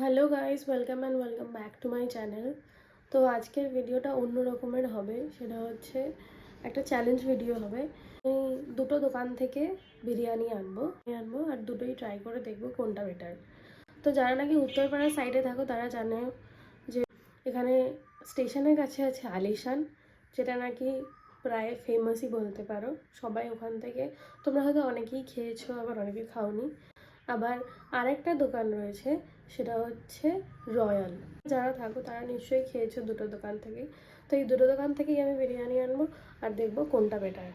Hello guys welcome and welcome back to my channel তো আজকের ভিডিওটা অন্য রকমের হবে। সেটা হচ্ছে একটা চ্যালেঞ্জ ভিডিও হবে। আমি দুটো দোকান থেকে বিরিয়ানি আনব আনব আর দুটোই ট্রাই করে দেখব কোনটা বেটার তো যারা নাকি উত্তরপাড়ার সাইডে থাকো, তারা জানে যে এখানে স্টেশনের কাছে আছে আলিশান, যেটা নাকি প্রায় ফেমাসই বলতে পারো। সবাই ওখান থেকে, তোমরা হয়তো অনেকেই খেয়েছো, আবার অনেকে খাওনি। আবার আরেকটা দোকান রয়েছে, সেটা হচ্ছে রয়্যাল। যারা থাকো, তারা নিশ্চয়ই খেয়েছো দুটো দোকান থেকেই। তো এই দুটো দোকান থেকেই আমি বিরিয়ানি আনব আর দেখব কোনটা বেটার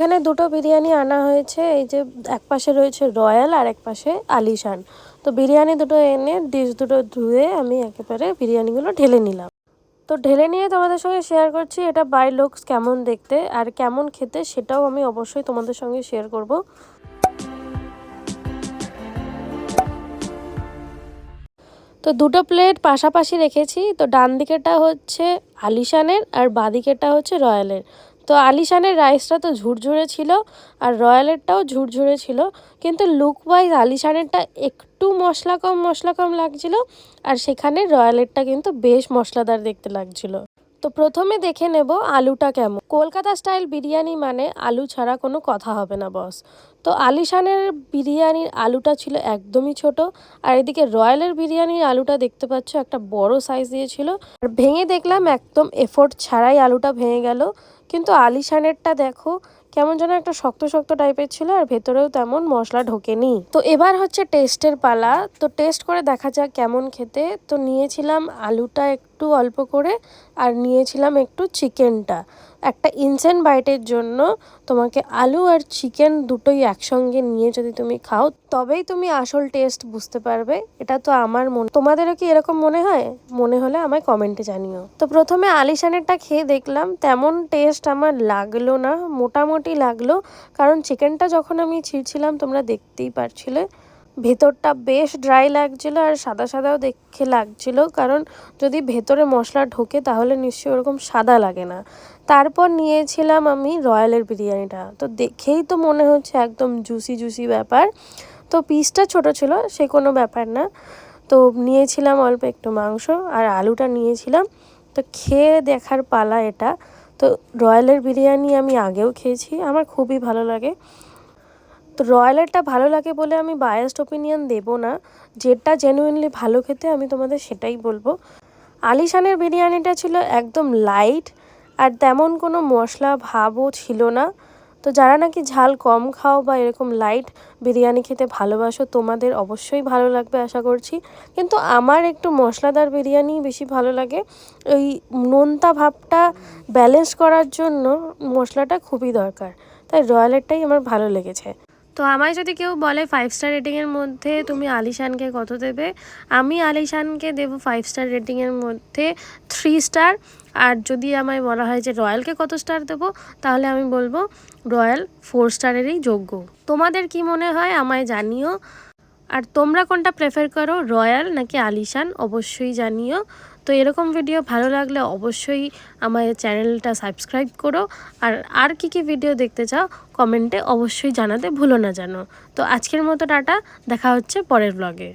এখানে দুটো বিরিয়ানি আনা হয়েছে, এই যে এক পাশে রয়েছে রয়্যাল আর এক পাশে আলিশান। তো বিরিয়ানি দুটো এনে, ডিশ দুটো ধুয়ে আমি একেবারে বিরিয়ানিগুলো ঢেলে নিলাম। তো ঢেলে নিয়ে তোমাদের সঙ্গে শেয়ার করছি এটা বাই লুকস কেমন দেখতে আর কেমন খেতে সেটাও আমি অবশ্যই তোমাদের সঙ্গে শেয়ার করব। তো দুটো প্লেট পাশাপাশি রেখেছি, তো ডান দিকেটা হচ্ছে আলিশানের আর বাঁ দিকেরটা হচ্ছে রয়্যালের তো আলিশানের রাইসটা তো ঝুরঝুরে ছিল আর রয়্যালেরটাও ঝুরঝুরে ছিল। কিন্তু লুক ওয়াইজ আলিশানেরটা একটু মশলা কম মশলা কম লাগছিল আর সেখানে রয়্যালেরটা কিন্তু বেশ মশলাদার দেখতে লাগছিল। তো প্রথমে দেখে নেব আলুটা কেমন। কলকাতা স্টাইল বিরিয়ানি মানে আলু ছাড়া কোনো কথা হবে না, বস। তো আলিশানের বিরিয়ানির আলুটা ছিল একদমই ছোট, আর এদিকে রয়্যালের বিরিয়ানির আলুটা দেখতে পাচ্ছ একটা বড় সাইজ দিয়েছিল আর ভেঙে দেখলাম একদম এফোর্ট ছাড়াই আলুটা ভেঙে গেল। কিন্তু আলিশানেরটা দেখো, কেমন যেন একটা শক্ত শক্ত টাইপের ছিল, আর ভেতরেও তেমন মশলা ঢোকেনি। তো এবার হচ্ছে টেস্টের পালা। তো টেস্ট করে দেখা যাক কেমন খেতে। তো নিয়েছিলাম আলুটা একটু অল্প করে আর নিয়েছিলাম একটু চিকেনটা। একটা ইনসেন্ট বাইটের জন্য তোমাকে আলু আর চিকেন দুটোই একসঙ্গে নিয়ে যদি তুমি খাও, তবেই তুমি আসল টেস্ট বুঝতে পারবে। এটা তো আমার মনে তোমাদেরও কি এরকম মনে হয়? মনে হলে আমায় কমেন্টে জানিও। তো প্রথমে আলিশানেরটা খেয়ে দেখলাম, তেমন টেস্ট আমার লাগল না, মোটামুটি লাগল। কারণ চিকেনটা যখন আমি ছিঁড়ছিলাম, তোমরা দেখতেই পারছিলে। ভেতরটা বেশ ড্রাই লাগছিল আর সাদা সাদাও দেখে লাগছিল, কারণ যদি ভেতরে মশলা ঢোকে তাহলে নিশ্চয়ই ওরকম সাদা লাগে না। তারপর নিয়েছিলাম আমি রয়্যালের বিরিয়ানিটা। তো দেখেই তো মনে হচ্ছে একদম জুসি জুসি ব্যাপার। তো পিসটা ছোট ছিল, সে কোনো ব্যাপার না। তো নিয়েছিলাম অল্প একটু মাংস আর আলুটা নিয়েছিলাম। তো খেয়ে দেখার পালা এটা। তো রয়্যালের বিরিয়ানি আমি আগেও খেয়েছি, আমার খুবই ভালো লাগে। তো ভালো লাগে বলে আমি বায়াসড ওপিনিয়ন দেব না। যেটা জেনুইনলি ভালো খেতে আমি তোমাদের সেটাই বলব। আলিশানের বিরিয়ানিটা ছিল একদম লাইট আর তেমন কোনো মশলা ভাবও ছিল না। তো যারা নাকি ঝাল কম খাও বা এরকম লাইট বিরিয়ানি খেতে ভালোবাসো, তোমাদের অবশ্যই ভালো লাগবে আশা করছি। কিন্তু আমার একটু মশলাদার বিরিয়ানি বেশি ভালো লাগে। ওই নোনতা ভাবটা ব্যালেন্স করার জন্য মশলাটা খুবই দরকার। তাই রয়্যালেরটাই আমার ভালো লেগেছে। তো আমায় যদি কেউ বলে ফাইভ স্টার রেটিংয়ের মধ্যে তুমি আলিশানকে কত দেবে? আমি আলিশানকে দেবো ফাইভ স্টার রেটিংয়ের মধ্যে থ্রি স্টার আর যদি আমায় বলা হয় যে রয়্যালকে কত স্টার দেবো, তাহলে আমি বলব রয়্যাল ফোর স্টারেরই যোগ্য। তোমাদের কি মনে হয়? আমায় জানিও। আর তোমরা কোনটা প্রেফার করো, রয়্যাল নাকি আলিশান? অবশ্যই জানিও। তো এরকম ভিডিও ভালো লাগলে অবশ্যই আমার চ্যানেলটা সাবস্ক্রাইব করো। আর আর কী কী ভিডিও দেখতে চাও কমেন্টে অবশ্যই জানাতে ভুলো না জানো তো আজকের মতো টাটা, দেখা হচ্ছে পরের ব্লগে